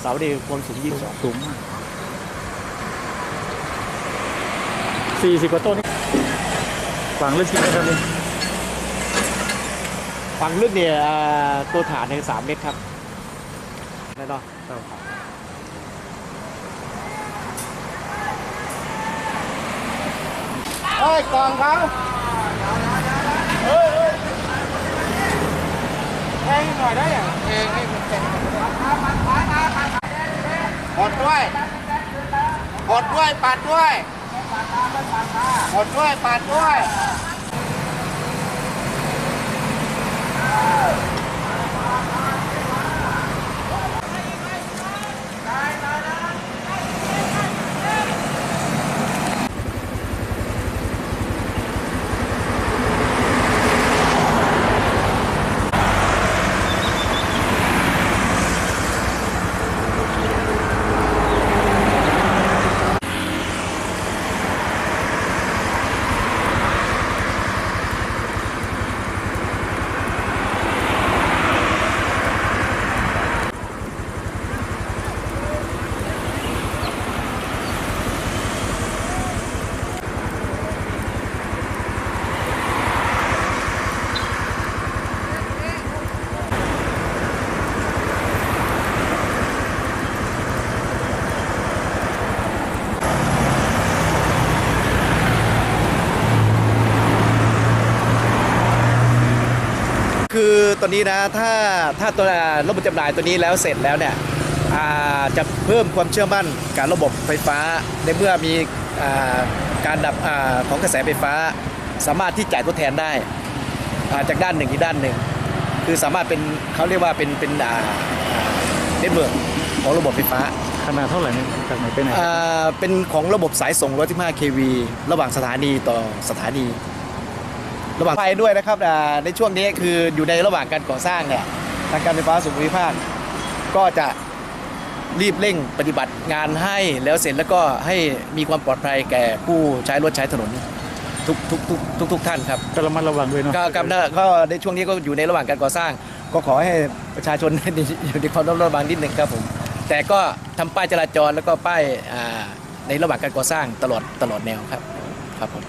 เสานี่ความสูงยี่สิบสองสูงมากสี่สิบกว่าต้นนี่ฝังลึกจริงนะครับนี่ฝังลึกเนี่ยอ่าตัวฐานในยสามเมตรครับแน่นอนเอ้ยกล่องเขาเฮ้ยเฮ้ยแทงหน่อยได้ยังแทงให้มันแทงก ด้วยกดด้วยปัดด้วยกดด้วยปัดด้วย คือตัวนี้นะถ้าถ้าตัวระบบจำหน่ายตัวนี้แล้วเสร็จแล้วเนี่ยอ่าจะเพิ่มความเชื่อมั่นกับระบบไฟฟ้าในเมื่อมีอ่าการดับอาของกระแสไฟฟ้า สามารถที่จ่ายทดแทนได้อ่าจากด้านหนึ่งอีกด้านหนึ่ง คือสามารถเป็นเขาเรียกว่าเป็นเป็นเน็ตเวิร์กของระบบไฟฟ้าขนาดเท่าไหร่นี่จากไหนไปไหนอ่าเป็นของระบบสายส่ง115 kV ระหว่างสถานีต่อสถานี ระหว่างไฟด้วยนะครับอ่าในช่วงนี้คืออยู่ในระหว่างการก่อสร้างเนี่ยทางการไฟฟ้าส่วนภูมิภาคก็จะรีบเร่งปฏิบัติงานให้แล้วเสร็จแล้วก็ให้มีความปลอดภัยแก่ผู้ใช้รถใช้ถนนทุกทุกทุกทุกทุกท่านครับก็ระมัดระวังด้วยเนาะก็กำลังก็ในช่วงนี้ก็อยู่ในระหว่างการก่อสร้าง ก็ขอให้ประชาชนอยู่ในความระมัดระวังนิดหนึ่งครับผมแต่ก็ทำป้ายจราจรแล้วก็ป้ายอ่าในระหว่างการก่อสร้างตลอดตลอดแนวครับครับผม